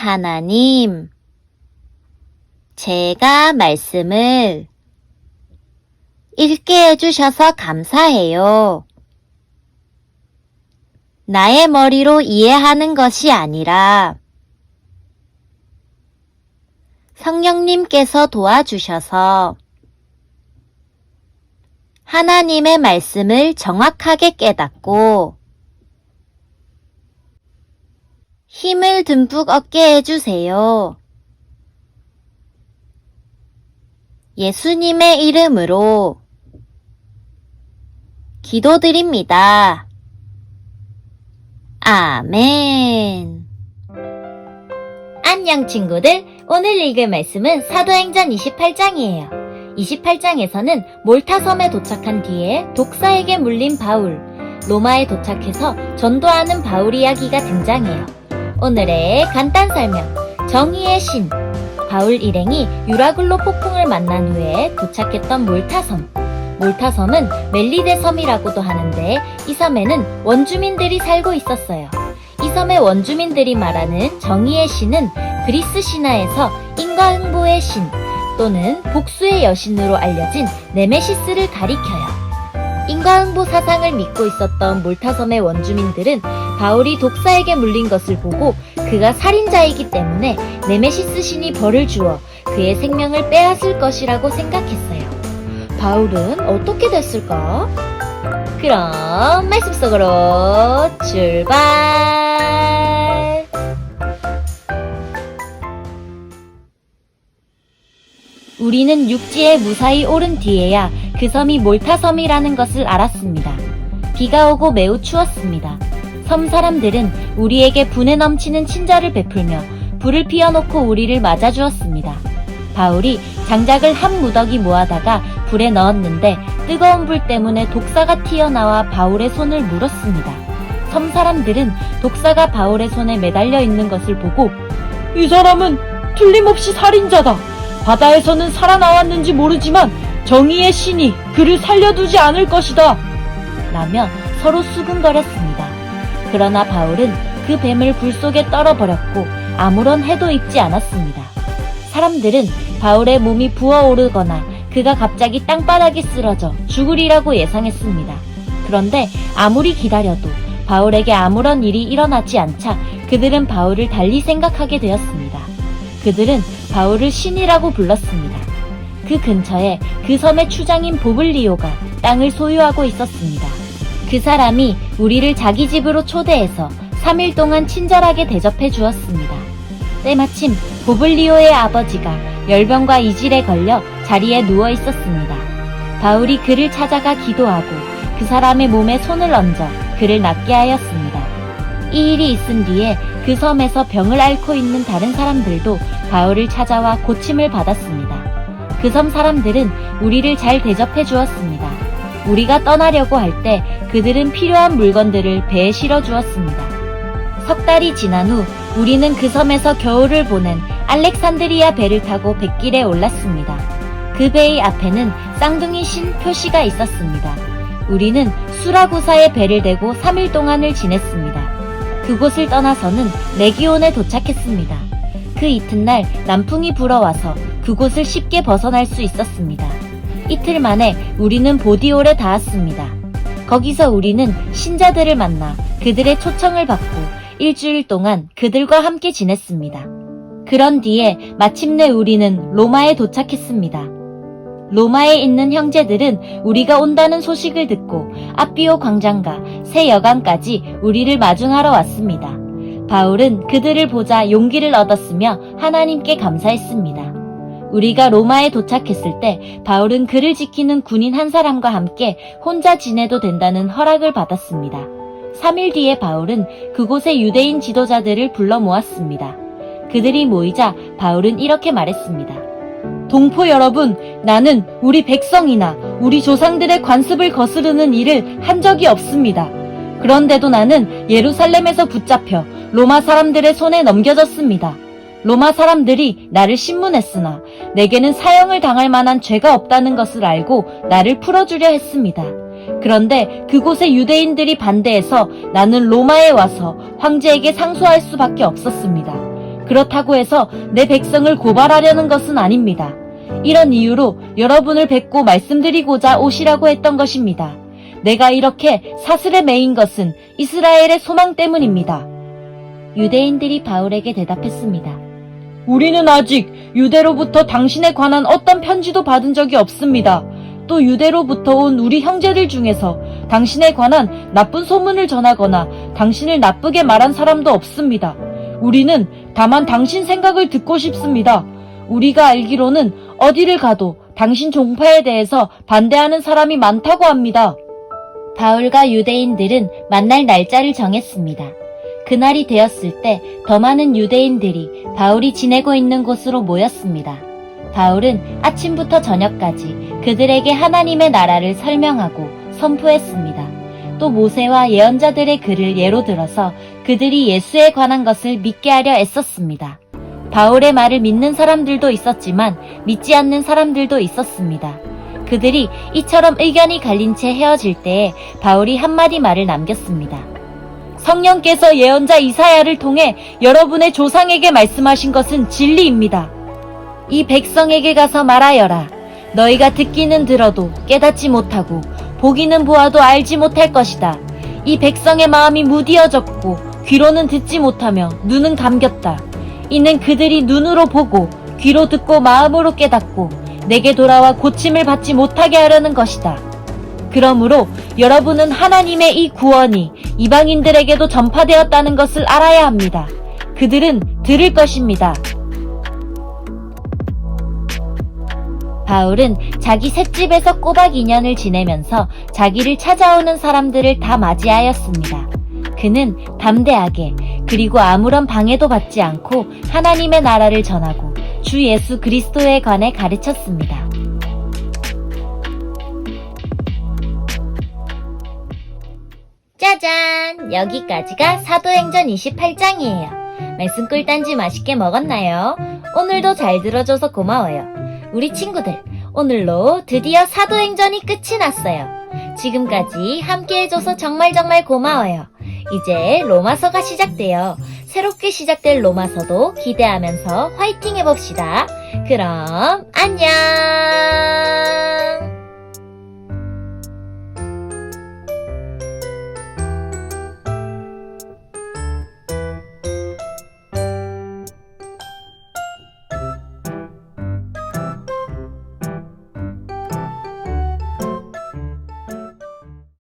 하나님, 제가 말씀을 읽게 해주셔서 감사해요. 나의 머리로 이해하는 것이 아니라 성령님께서 도와주셔서 하나님의 말씀을 정확하게 깨닫고 힘을 듬뿍 얻게 해주세요. 예수님의 이름으로 기도드립니다. 아멘. 안녕 친구들. 오늘 읽을 말씀은 사도행전 28장이에요. 28장에서는 몰타섬에 도착한 뒤에 독사에게 물린 바울, 로마에 도착해서 전도하는 바울 이야기가 등장해요. 오늘의 간단 설명. 정의의 신. 바울 일행이 유라글로 폭풍을 만난 후에 도착했던 몰타섬. 몰타섬은 멜리데 섬이라고도 하는데 이 섬에는 원주민들이 살고 있었어요. 이 섬의 원주민들이 말하는 정의의 신은 그리스 신화에서 인과응보의 신 또는 복수의 여신으로 알려진 네메시스를 가리켜요. 인과응보 사상을 믿고 있었던 몰타섬의 원주민들은 바울이 독사에게 물린 것을 보고 그가 살인자이기 때문에 네메시스 신이 벌을 주어 그의 생명을 빼앗을 것이라고 생각했어요. 바울은 어떻게 됐을까? 그럼 말씀 속으로 출발! 우리는 육지에 무사히 오른 뒤에야 그 섬이 몰타섬이라는 것을 알았습니다. 비가 오고 매우 추웠습니다. 섬 사람들은 우리에게 분에 넘치는 친절을 베풀며 불을 피워놓고 우리를 맞아주었습니다. 바울이 장작을 한 무더기 모아다가 불에 넣었는데 뜨거운 불 때문에 독사가 튀어나와 바울의 손을 물었습니다. 섬 사람들은 독사가 바울의 손에 매달려 있는 것을 보고 이 사람은 틀림없이 살인자다. 바다에서는 살아나왔는지 모르지만 정의의 신이 그를 살려두지 않을 것이다. 라며 서로 수근거렸습니다. 그러나 바울은 그 뱀을 불 속에 떨어버렸고 아무런 해도 입지 않았습니다. 사람들은 바울의 몸이 부어오르거나 그가 갑자기 땅바닥에 쓰러져 죽으리라고 예상했습니다. 그런데 아무리 기다려도 바울에게 아무런 일이 일어나지 않자 그들은 바울을 달리 생각하게 되었습니다. 그들은 바울을 신이라고 불렀습니다. 그 근처에 그 섬의 추장인 보블리오가 땅을 소유하고 있었습니다. 그 사람이 우리를 자기 집으로 초대해서 3일 동안 친절하게 대접해 주었습니다. 때마침 보블리오의 아버지가 열병과 이질에 걸려 자리에 누워 있었습니다. 바울이 그를 찾아가 기도하고 그 사람의 몸에 손을 얹어 그를 낫게 하였습니다. 이 일이 있은 뒤에 그 섬에서 병을 앓고 있는 다른 사람들도 바울을 찾아와 고침을 받았습니다. 그 섬 사람들은 우리를 잘 대접해 주었습니다. 우리가 떠나려고 할 때 그들은 필요한 물건들을 배에 실어 주었습니다. 석 달이 지난 후 우리는 그 섬에서 겨울을 보낸 알렉산드리아 배를 타고 백길에 올랐습니다. 그 배의 앞에는 쌍둥이 신 표시가 있었습니다. 우리는 수라구사의 배를 대고 3일 동안을 지냈습니다. 그곳을 떠나서는 레기온에 도착했습니다. 그 이튿날 남풍이 불어와서 그곳을 쉽게 벗어날 수 있었습니다. 이틀 만에 우리는 보디올에 닿았습니다. 거기서 우리는 신자들을 만나 그들의 초청을 받고 일주일 동안 그들과 함께 지냈습니다. 그런 뒤에 마침내 우리는 로마에 도착했습니다. 로마에 있는 형제들은 우리가 온다는 소식을 듣고 아비오 광장과 새 여관까지 우리를 마중하러 왔습니다. 바울은 그들을 보자 용기를 얻었으며 하나님께 감사했습니다. 우리가 로마에 도착했을 때 바울은 그를 지키는 군인 한 사람과 함께 혼자 지내도 된다는 허락을 받았습니다. 3일 뒤에 바울은 그곳의 유대인 지도자들을 불러 모았습니다. 그들이 모이자 바울은 이렇게 말했습니다. 동포 여러분, 나는 우리 백성이나 우리 조상들의 관습을 거스르는 일을 한 적이 없습니다. 그런데도 나는 예루살렘에서 붙잡혀 로마 사람들의 손에 넘겨졌습니다. 로마 사람들이 나를 신문했으나 내게는 사형을 당할 만한 죄가 없다는 것을 알고 나를 풀어주려 했습니다. 그런데 그곳의 유대인들이 반대해서 나는 로마에 와서 황제에게 상소할 수밖에 없었습니다. 그렇다고 해서 내 백성을 고발하려는 것은 아닙니다. 이런 이유로 여러분을 뵙고 말씀드리고자 오시라고 했던 것입니다. 내가 이렇게 사슬에 매인 것은 이스라엘의 소망 때문입니다. 유대인들이 바울에게 대답했습니다. 우리는 아직 유대로부터 당신에 관한 어떤 편지도 받은 적이 없습니다. 또 유대로부터 온 우리 형제들 중에서 당신에 관한 나쁜 소문을 전하거나 당신을 나쁘게 말한 사람도 없습니다. 우리는 다만 당신 생각을 듣고 싶습니다. 우리가 알기로는 어디를 가도 당신 종파에 대해서 반대하는 사람이 많다고 합니다. 바울과 유대인들은 만날 날짜를 정했습니다. 그날이 되었을 때 더 많은 유대인들이 바울이 지내고 있는 곳으로 모였습니다. 바울은 아침부터 저녁까지 그들에게 하나님의 나라를 설명하고 선포했습니다. 또 모세와 예언자들의 글을 예로 들어서 그들이 예수에 관한 것을 믿게 하려 애썼습니다. 바울의 말을 믿는 사람들도 있었지만 믿지 않는 사람들도 있었습니다. 그들이 이처럼 의견이 갈린 채 헤어질 때에 바울이 한마디 말을 남겼습니다. 성령께서 예언자 이사야를 통해 여러분의 조상에게 말씀하신 것은 진리입니다. 이 백성에게 가서 말하여라. 너희가 듣기는 들어도 깨닫지 못하고 보기는 보아도 알지 못할 것이다. 이 백성의 마음이 무디어졌고 귀로는 듣지 못하며 눈은 감겼다. 이는 그들이 눈으로 보고 귀로 듣고 마음으로 깨닫고 내게 돌아와 고침을 받지 못하게 하려는 것이다. 그러므로 여러분은 하나님의 이 구원이 이방인들에게도 전파되었다는 것을 알아야 합니다. 그들은 들을 것입니다. 바울은 자기 셋집에서 꼬박 2년을 지내면서 자기를 찾아오는 사람들을 다 맞이하였습니다. 그는 담대하게 그리고 아무런 방해도 받지 않고 하나님의 나라를 전하고 주 예수 그리스도에 관해 가르쳤습니다. 여기까지가 사도행전 28장이에요. 말씀 꿀단지 맛있게 먹었나요? 오늘도 잘 들어줘서 고마워요. 우리 친구들, 오늘로 드디어 사도행전이 끝이 났어요. 지금까지 함께 해줘서 정말 정말 고마워요. 이제 로마서가 시작돼요. 새롭게 시작될 로마서도 기대하면서 화이팅 해봅시다. 그럼, 안녕!